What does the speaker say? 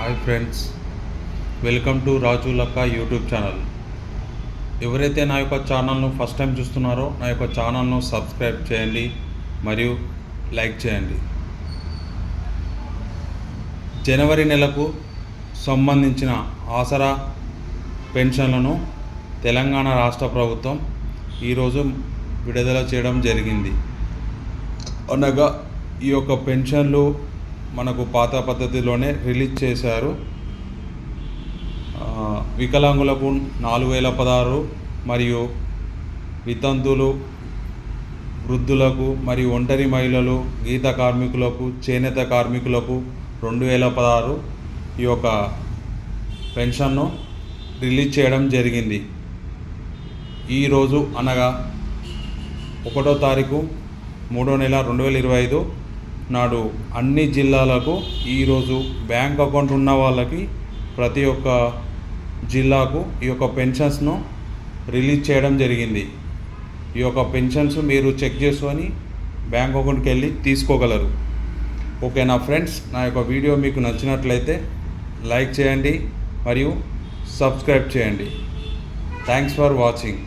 Hi friends welcome to Raju Lakka YouTube channel. ఎవరైతే నా యొక్క ఛానల్ను ఫస్ట్ టైం చూస్తున్నారో నా యొక్క ఛానల్ను సబ్స్క్రైబ్ చేయండి మరియు లైక్ చేయండి. జనవరి నెలకు సంబంధించిన ఆసరా పెన్షన్లను తెలంగాణ రాష్ట్ర ప్రభుత్వం ఈరోజు విడుదల చేయడం జరిగింది. అనగా ఈ యొక్క పెన్షన్లు మనకు పాత పద్ధతిలోనే రిలీజ్ చేశారు. వికలాంగులకు నాలుగు వేల పదహారు మరియు వితంతులు వృద్ధులకు మరియు ఒంటరి మహిళలు గీత కార్మికులకు చేనేత కార్మికులకు రెండు వేల పదహారు ఈ యొక్క పెన్షన్ను రిలీజ్ చేయడం జరిగింది. ఈరోజు అనగా ఒకటో తారీఖు మూడో నెల రెండు వేల ఇరవై ఐదు నాడు అన్ని జిల్లాలకు ఈరోజు బ్యాంక్ అకౌంట్ ఉన్న వాళ్ళకి ప్రతి ఒక్క జిల్లాకు ఈ యొక్క పెన్షన్స్ను రిలీజ్ చేయడం జరిగింది. ఈ యొక్క పెన్షన్స్ మీరు చెక్ చేసుకొని బ్యాంక్ అకౌంట్కి వెళ్ళి తీసుకోగలరు. ఓకే నా ఫ్రెండ్స్? నా యొక్క వీడియో మీకు నచ్చినట్లయితే లైక్ చేయండి మరియు సబ్స్క్రైబ్ చేయండి. Thanks for watching.